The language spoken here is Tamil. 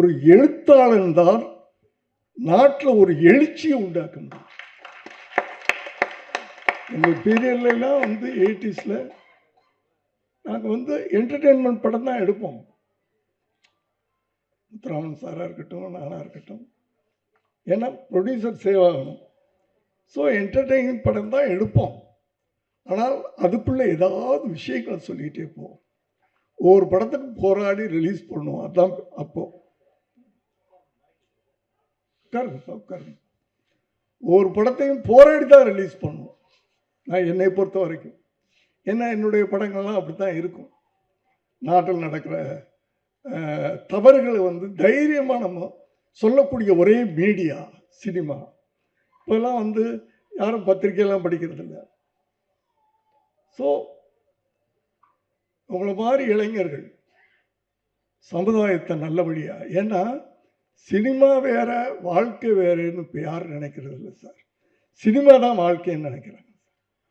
ஒரு எழுத்தாளன் தான் நாட்டில் ஒரு எழுச்சியை உண்டாக்க முடியும் எங்கள் பீரியட்லாம் வந்து எயிட்டிஸில் நாங்கள் வந்து என்டர்டெயின்மெண்ட் படம் தான் எடுப்போம். முத்துராமன் சாராக இருக்கட்டும் நானாக இருக்கட்டும். ஏன்னா ப்ரொடியூசர் சேவ் ஆகணும் ஸோ என்டர்டெயின்மெண்ட் படம் தான் எடுப்போம். ஆனால் அதுக்குள்ளே ஏதாவது விஷயங்களை சொல்லிகிட்டே போவோம். ஒவ்வொரு படத்துக்கு போராடி ரிலீஸ் பண்ணுவோம். அதான் அப்போது உட்காருங்க உட்காருங்க. ஒவ்வொரு படத்தையும் போராடி தான் ரிலீஸ் பண்ணுவோம். நான் என்னை பொறுத்த வரைக்கும். ஏன்னா என்னுடைய படங்கள்லாம் அப்படி தான் இருக்கும். நாட்டில் நடக்கிற தவறுகளை வந்து தைரியமாக நம்ம சொல்லக்கூடிய ஒரே மீடியா சினிமா இப்போல்லாம் வந்து யாரும் பத்திரிக்கையெல்லாம் படிக்கிறது இல்லை ஸோ உங்களை மாதிரி இளைஞர்கள் சமுதாயத்தை நல்ல வழியாக ஏன்னா சினிமா வேற வாழ்க்கை வேறுன்னு இப்போ யாரும் நினைக்கிறது இல்லை சார். சினிமா தான் வாழ்க்கைன்னு நினைக்கிறாங்க